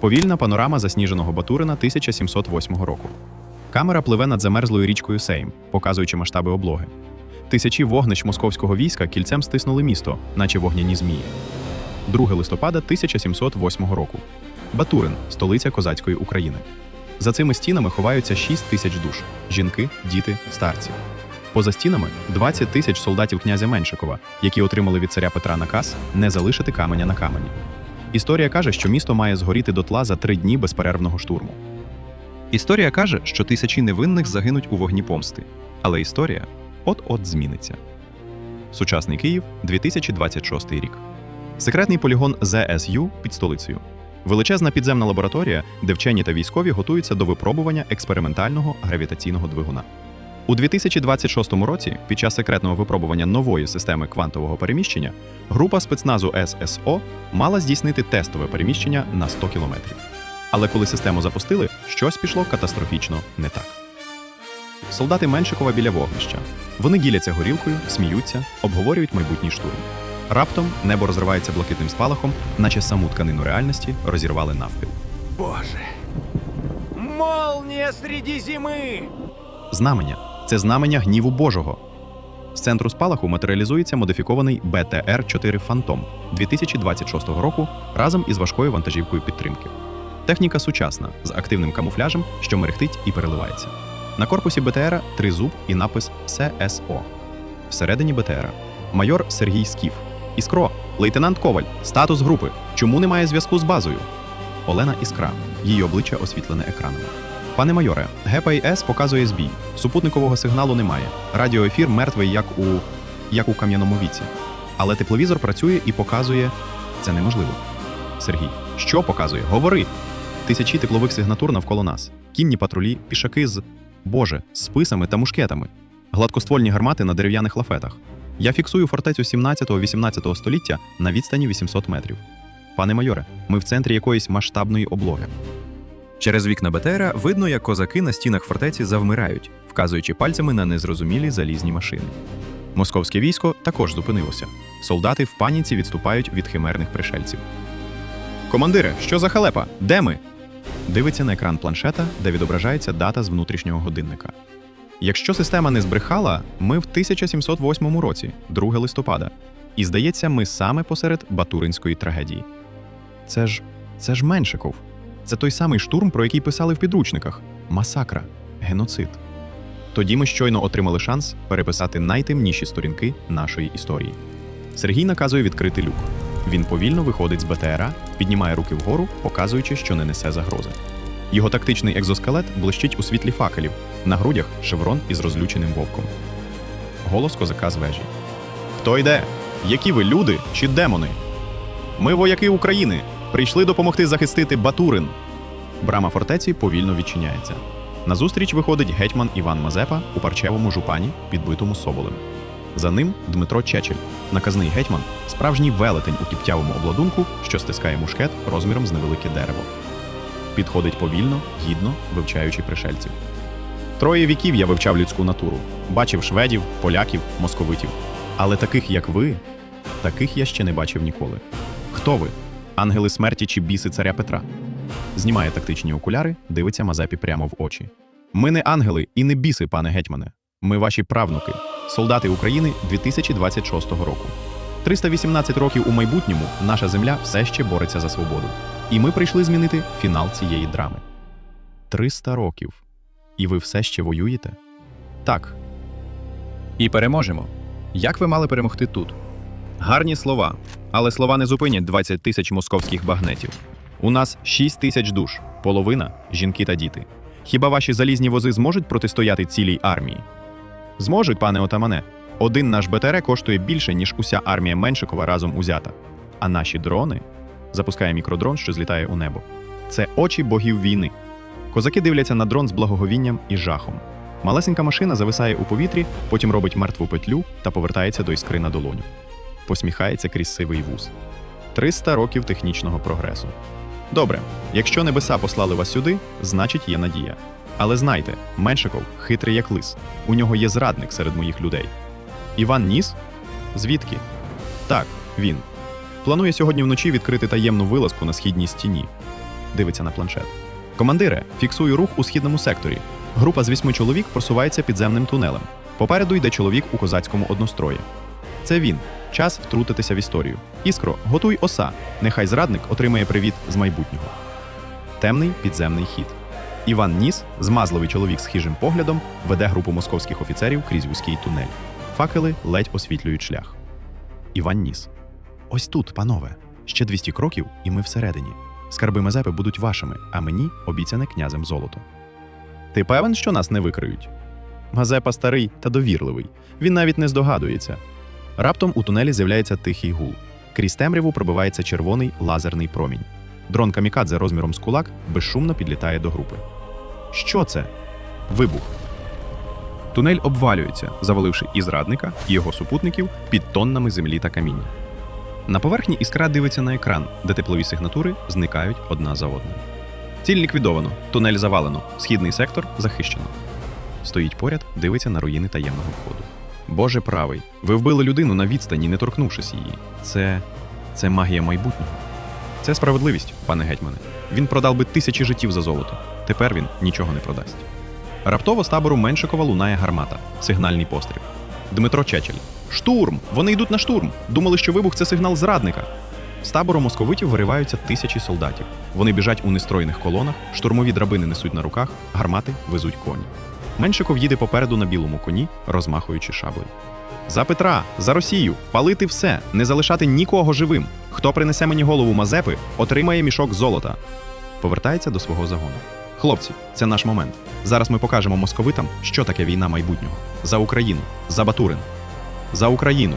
Повільна панорама засніженого Батурина 1708 року. Камера пливе над замерзлою річкою Сейм, показуючи масштаби облоги. Тисячі вогнищ московського війська кільцем стиснули місто, наче вогняні змії. 2 листопада 1708 року. Батурин столиця козацької України. За цими стінами ховаються 6 тисяч душ жінки, діти, старці. Поза стінами 20 тисяч солдатів князя Меншикова, які отримали від царя Петра наказ не залишити каменя на камені. Історія каже, що місто має згоріти дотла за три дні безперервного штурму. Історія каже, що тисячі невинних загинуть у вогні помсти. Але історія от-от зміниться. Сучасний Київ, 2026 рік. Секретний полігон ЗСЮ під столицею. Величезна підземна лабораторія, де вчені та військові готуються до випробування експериментального гравітаційного двигуна. У 2026 році, під час секретного випробування нової системи квантового переміщення, група спецназу ССО мала здійснити тестове переміщення на 100 кілометрів. Але коли систему запустили, щось пішло катастрофічно не так. Солдати Меншикова біля вогнища. Вони діляться горілкою, сміються, обговорюють майбутній штурм. Раптом небо розривається блакитним спалахом, наче саму тканину реальності розірвали навпіл. Боже! Молния среди зимы! Знамення це знамення гніву Божого. З центру спалаху матеріалізується модифікований БТР-4 Фантом 2026 року разом із важкою вантажівкою підтримки. Техніка сучасна з активним камуфляжем, що мерехтить і переливається. На корпусі БТРа тризуб і напис ССО. Всередині БТРа майор Сергій Скіф. Іскро, лейтенант Коваль, статус групи. Чому немає зв'язку з базою? Олена Іскра. Її обличчя освітлене екранами. Пане майоре, ГПІС показує збій. Супутникового сигналу немає. Радіоефір мертвий, як у як у кам'яному віці. Але тепловізор працює і показує це неможливо. Сергій, що показує? Говори. Тисячі теплових сигнатур навколо нас. Кінні патрулі, пішаки з Боже, з списами та мушкетами, гладкоствольні гармати на дерев'яних лафетах. Я фіксую фортецю 17-18 століття на відстані 800 метрів. Пане майоре, ми в центрі якоїсь масштабної облоги. Через вікна БТРа видно, як козаки на стінах фортеці завмирають, вказуючи пальцями на незрозумілі залізні машини. Московське військо також зупинилося. Солдати в паніці відступають від химерних пришельців. Командире, що за халепа? Де ми? Дивиться на екран планшета, де відображається дата з внутрішнього годинника. Якщо система не збрехала, ми в 1708 році, 2 листопада, і здається, ми саме посеред Батуринської трагедії. Це ж це ж Меншиков. Це той самий штурм, про який писали в підручниках: масакра, геноцид. Тоді ми щойно отримали шанс переписати найтемніші сторінки нашої історії. Сергій наказує відкрити люк. Він повільно виходить з БТРа, піднімає руки вгору, показуючи, що не несе загрози. Його тактичний екзоскелет блищить у світлі факелів, на грудях шеврон із розлюченим вовком. Голос козака з вежі. Хто йде? Які ви люди чи демони? Ми вояки України. Прийшли допомогти захистити Батурин. Брама фортеці повільно відчиняється. Назустріч виходить гетьман Іван Мазепа у парчевому жупані, підбитому соболем. За ним Дмитро Чечель, наказний гетьман, справжній велетень у кіптявому обладунку, що стискає мушкет розміром з невелике дерево. Підходить повільно, гідно, вивчаючи пришельців. Троє віків я вивчав людську натуру, бачив шведів, поляків, московитів. Але таких, як ви, таких я ще не бачив ніколи. Хто ви? Ангели смерті чи біси царя Петра? Знімає тактичні окуляри, дивиться Мазепі прямо в очі. Ми не ангели і не біси, пане гетьмане. Ми ваші правнуки, солдати України 2026 року. 318 років у майбутньому наша земля все ще бореться за свободу. І ми прийшли змінити фінал цієї драми. 300 років. І ви все ще воюєте? Так, І переможемо. Як ви мали перемогти тут? Гарні слова, але слова не зупинять 20 тисяч московських багнетів. У нас 6 тисяч душ, половина жінки та діти. Хіба ваші залізні вози зможуть протистояти цілій армії? Зможуть, пане отамане. Один наш БТР коштує більше, ніж уся армія Меншикова разом узята. А наші дрони запускає мікродрон, що злітає у небо. Це очі богів війни. Козаки дивляться на дрон з благоговінням і жахом. Малесенька машина зависає у повітрі, потім робить мертву петлю та повертається до іскри на долоню посміхається крізь сивий вуз. 300 років технічного прогресу. Добре, якщо небеса послали вас сюди, значить є надія. Але знайте, Меншиков хитрий як лис. У нього є зрадник серед моїх людей. Іван Ніс? Звідки? Так, він. Планує сьогодні вночі відкрити таємну вилазку на східній стіні. дивиться на планшет. Командире, фіксую рух у східному секторі. Група з вісьми чоловік просувається підземним тунелем. Попереду йде чоловік у козацькому однострої. Це він. Час втрутитися в історію. Іскро, готуй оса. Нехай зрадник отримає привіт з майбутнього. Темний підземний хід. Іван Ніс, змазливий чоловік з хижим поглядом, веде групу московських офіцерів крізь вузький тунель. Факели ледь освітлюють шлях. Іван Ніс. Ось тут, панове. Ще 200 кроків, і ми всередині. Скарби Мазепи будуть вашими, а мені обіцяне князем золото. Ти певен, що нас не викриють? Мазепа старий та довірливий. Він навіть не здогадується. Раптом у тунелі з'являється тихий гул. Крізь темряву пробивається червоний лазерний промінь. Дрон камікадзе розміром з кулак безшумно підлітає до групи. Що це? Вибух. Тунель обвалюється, заваливши і зрадника, і його супутників під тоннами землі та каміння. На поверхні іскра дивиться на екран, де теплові сигнатури зникають одна за одною. Ціль ліквідовано, тунель завалено, східний сектор захищено. Стоїть поряд, дивиться на руїни таємного входу. Боже правий, ви вбили людину на відстані, не торкнувшись її. Це. це магія майбутнього. Це справедливість, пане гетьмане. Він продав би тисячі життів за золото. Тепер він нічого не продасть. Раптово з табору Меншикова лунає гармата, сигнальний постріл. Дмитро Чечель. Штурм! Вони йдуть на штурм! Думали, що вибух це сигнал зрадника. З табору московитів вириваються тисячі солдатів. Вони біжать у нестройних колонах, штурмові драбини несуть на руках, гармати везуть коні. Меншиков їде попереду на білому коні, розмахуючи шаблею. За Петра, за Росію, палити все, не залишати нікого живим. Хто принесе мені голову Мазепи, отримає мішок золота. Повертається до свого загону. Хлопці, це наш момент. Зараз ми покажемо московитам, що таке війна майбутнього. За Україну, за Батурин. За Україну.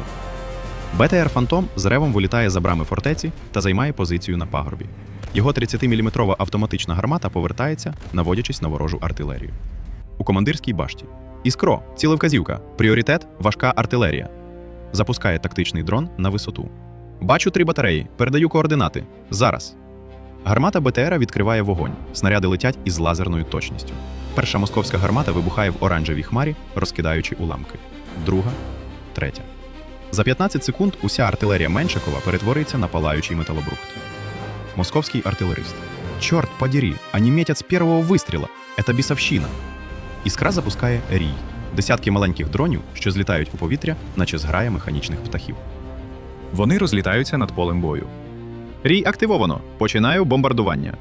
БТР Фантом з ревом вилітає за брами фортеці та займає позицію на пагорбі. Його 30-мм автоматична гармата повертається, наводячись на ворожу артилерію. У командирській башті. Іскро, цілевказівка, пріоритет важка артилерія. Запускає тактичний дрон на висоту. Бачу три батареї, передаю координати. Зараз. Гармата БТРа відкриває вогонь. Снаряди летять із лазерною точністю. Перша московська гармата вибухає в оранжевій хмарі, розкидаючи уламки. Друга, третя. За 15 секунд уся артилерія Меншикова перетвориться на палаючий металобрухт. Московський артилерист. Чорт подери, они метять з першого вистріла. Это бісовщина. Іскра запускає рій. Десятки маленьких дронів, що злітають у повітря, наче зграя механічних птахів. Вони розлітаються над полем бою. Рій активовано. Починаю бомбардування.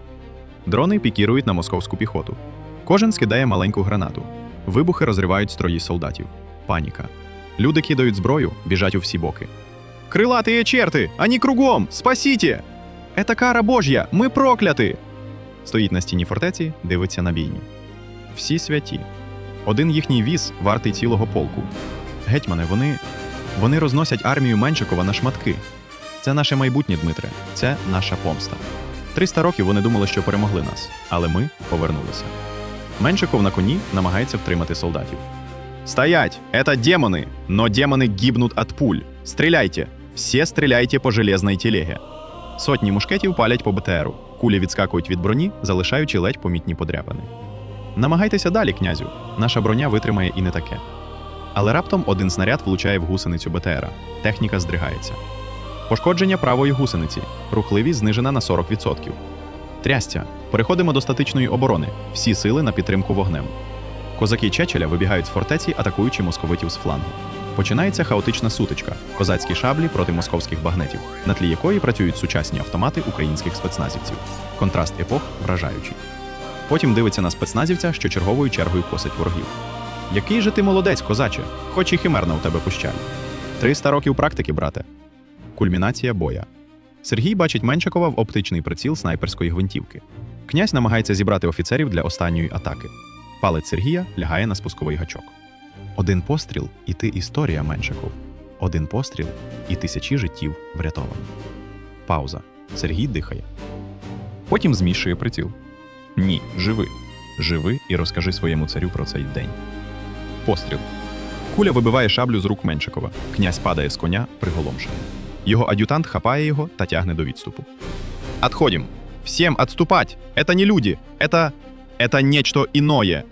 Дрони пікірують на московську піхоту. Кожен скидає маленьку гранату. Вибухи розривають строї солдатів. Паніка. Люди кидають зброю, біжать у всі боки. Крилатые черти! Ані кругом! Спасіте! Ета кара Божя! Ми прокляти! Стоїть на стіні фортеці, дивиться на бійню Всі святі. Один їхній віз вартий цілого полку. Гетьмане, вони. вони розносять армію Меншикова на шматки. Це наше майбутнє, Дмитре, це наша помста. 300 років вони думали, що перемогли нас, але ми повернулися. Меншиков на коні намагається втримати солдатів. Стоять! Это демоны! Но демоны гибнут от пуль. Стреляйте! Всі стріляйте по железній телеге. Сотні мушкетів палять по БТРу. Кулі відскакують від броні, залишаючи ледь помітні подряпини. Намагайтеся далі, князю. Наша броня витримає і не таке. Але раптом один снаряд влучає в гусеницю БТРа. Техніка здригається. Пошкодження правої гусениці. Рухливість знижена на 40%. Трястя. Переходимо до статичної оборони. Всі сили на підтримку вогнем. Козаки Чечеля вибігають з фортеці, атакуючи московитів з флангу. Починається хаотична сутичка, козацькі шаблі проти московських багнетів, на тлі якої працюють сучасні автомати українських спецназівців. Контраст епох вражаючий. Потім дивиться на спецназівця, що черговою чергою косить ворогів. Який же ти молодець, козаче, хоч і химерна у тебе пущаль. 300 років практики, брате. Кульмінація боя. Сергій бачить Менчакова в оптичний приціл снайперської гвинтівки. Князь намагається зібрати офіцерів для останньої атаки. Палець Сергія лягає на спусковий гачок. Один постріл і ти історія, Меншиков. Один постріл і тисячі життів врятовані. Пауза. Сергій дихає. Потім змішує приціл. Ні, живи. Живи і розкажи своєму царю про цей день. Постріл. Куля вибиває шаблю з рук Меншикова. Князь падає з коня, приголомшений. Його ад'ютант хапає його та тягне до відступу. Отходим. Всем отступать! Это не люди! Это... Это нечто іное!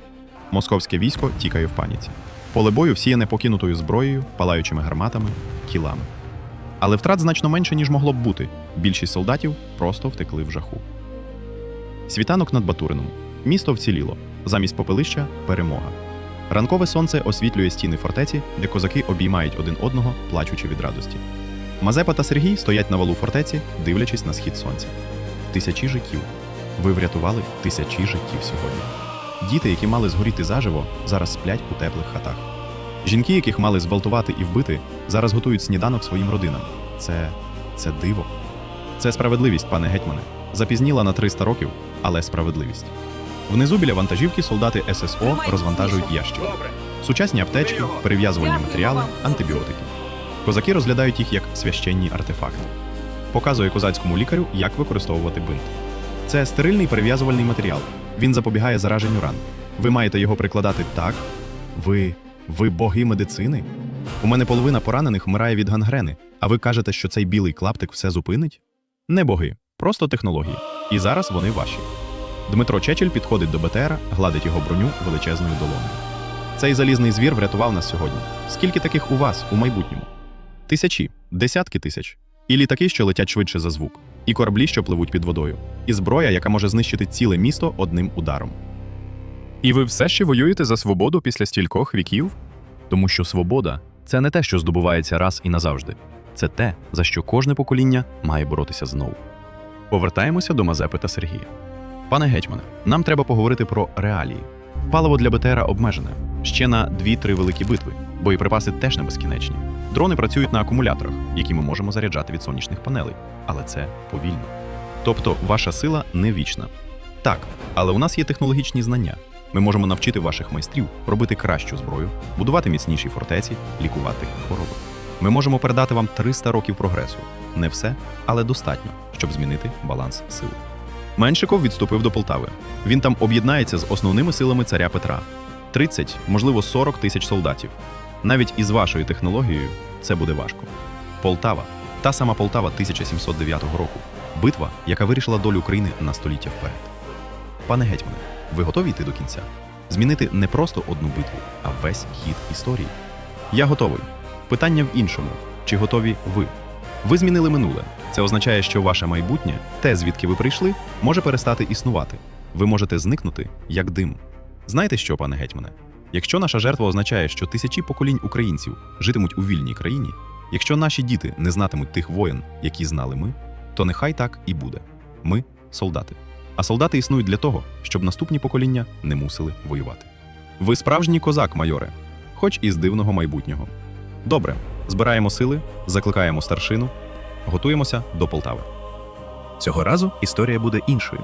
Московське військо тікає в паніці. Поле бою всіяне покинутою зброєю, палаючими гарматами, кілами. Але втрат значно менше, ніж могло б бути. Більшість солдатів просто втекли в жаху. Світанок над Батурином. Місто вціліло. Замість попелища перемога. Ранкове сонце освітлює стіни фортеці, де козаки обіймають один одного, плачучи від радості. Мазепа та Сергій стоять на валу фортеці, дивлячись на схід сонця. Тисячі життів. Ви врятували тисячі життів сьогодні. Діти, які мали згоріти заживо, зараз сплять у теплих хатах. Жінки, яких мали зґвалтувати і вбити, зараз готують сніданок своїм родинам. Це. це диво. Це справедливість, пане гетьмане. Запізніла на 300 років, але справедливість. Внизу біля вантажівки солдати ССО розвантажують ящики. Сучасні аптечки, перев'язувальні матеріали, антибіотики. Козаки розглядають їх як священні артефакти. Показує козацькому лікарю, як використовувати бинт. Це стерильний перев'язувальний матеріал. Він запобігає зараженню ран. Ви маєте його прикладати так. Ви. ви боги медицини? У мене половина поранених вмирає від гангрени, а ви кажете, що цей білий клаптик все зупинить? Не боги, просто технології. І зараз вони ваші. Дмитро Чечель підходить до БТРа, гладить його броню величезною долоною. Цей залізний звір врятував нас сьогодні. Скільки таких у вас у майбутньому? Тисячі, десятки тисяч. І літаки, що летять швидше за звук, і кораблі, що пливуть під водою, і зброя, яка може знищити ціле місто одним ударом. І ви все ще воюєте за свободу після стількох віків? Тому що свобода це не те, що здобувається раз і назавжди. Це те, за що кожне покоління має боротися знову. Повертаємося до Мазепи та Сергія. Пане гетьмане, нам треба поговорити про реалії. Паливо для БТРа обмежене ще на 2-3 великі битви. Боєприпаси теж не безкінечні. Дрони працюють на акумуляторах, які ми можемо заряджати від сонячних панелей, але це повільно. Тобто ваша сила не вічна. Так, але у нас є технологічні знання. Ми можемо навчити ваших майстрів робити кращу зброю, будувати міцніші фортеці, лікувати хвороби. Ми можемо передати вам 300 років прогресу. Не все, але достатньо, щоб змінити баланс сил. Меншиков відступив до Полтави. Він там об'єднається з основними силами царя Петра: 30, можливо, 40 тисяч солдатів. Навіть із вашою технологією це буде важко. Полтава, та сама Полтава 1709 року. Битва, яка вирішила долю України на століття вперед. Пане гетьмане, ви готові йти до кінця? Змінити не просто одну битву, а весь хід історії. Я готовий. Питання в іншому: чи готові ви? Ви змінили минуле. Це означає, що ваше майбутнє, те, звідки ви прийшли, може перестати існувати. Ви можете зникнути як дим. Знаєте що, пане гетьмане? Якщо наша жертва означає, що тисячі поколінь українців житимуть у вільній країні, якщо наші діти не знатимуть тих воєн, які знали ми, то нехай так і буде. Ми солдати. А солдати існують для того, щоб наступні покоління не мусили воювати. Ви справжній козак, майоре, хоч і з дивного майбутнього. Добре, збираємо сили, закликаємо старшину, готуємося до Полтави. Цього разу історія буде іншою.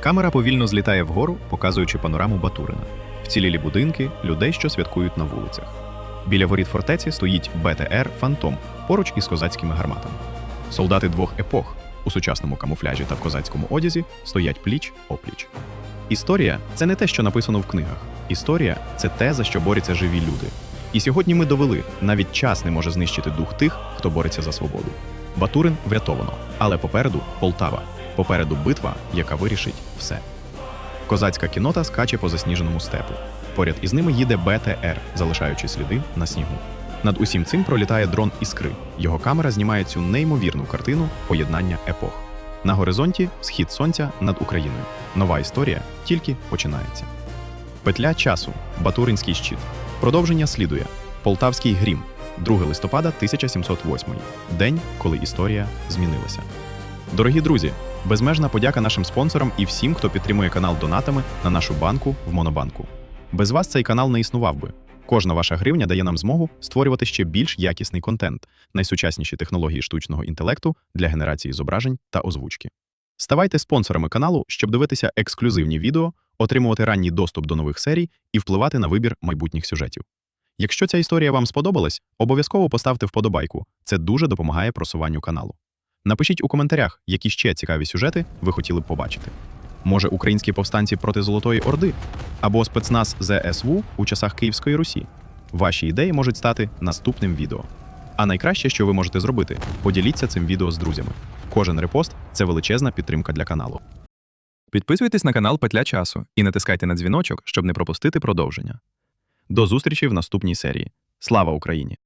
Камера повільно злітає вгору, показуючи панораму Батурина, вцілілі будинки, людей, що святкують на вулицях. Біля воріт фортеці стоїть БТР Фантом поруч із козацькими гарматами. Солдати двох епох у сучасному камуфляжі та в козацькому одязі стоять пліч опліч. Історія це не те, що написано в книгах. Історія це те, за що борються живі люди. І сьогодні ми довели, навіть час не може знищити дух тих, хто бореться за свободу. Батурин врятовано, але попереду Полтава, попереду битва, яка вирішить все. Козацька кінота скаче по засніженому степу. Поряд із ними їде БТР, залишаючи сліди на снігу. Над усім цим пролітає дрон іскри. Його камера знімає цю неймовірну картину поєднання епох. На горизонті схід сонця над Україною. Нова історія тільки починається. Петля часу. Батуринський щит. Продовження слідує. Полтавський грім. 2 листопада 1708. День, коли історія змінилася. Дорогі друзі, безмежна подяка нашим спонсорам і всім, хто підтримує канал донатами на нашу банку в Монобанку. Без вас цей канал не існував би. Кожна ваша гривня дає нам змогу створювати ще більш якісний контент, найсучасніші технології штучного інтелекту для генерації зображень та озвучки. Ставайте спонсорами каналу, щоб дивитися ексклюзивні відео, отримувати ранній доступ до нових серій і впливати на вибір майбутніх сюжетів. Якщо ця історія вам сподобалась, обов'язково поставте вподобайку. Це дуже допомагає просуванню каналу. Напишіть у коментарях, які ще цікаві сюжети ви хотіли б побачити. Може, українські повстанці проти Золотої Орди або спецназ ЗСВ у часах Київської Русі. Ваші ідеї можуть стати наступним відео. А найкраще, що ви можете зробити, поділіться цим відео з друзями. Кожен репост це величезна підтримка для каналу. Підписуйтесь на канал Петля часу і натискайте на дзвіночок, щоб не пропустити продовження. До зустрічі в наступній серії. Слава Україні!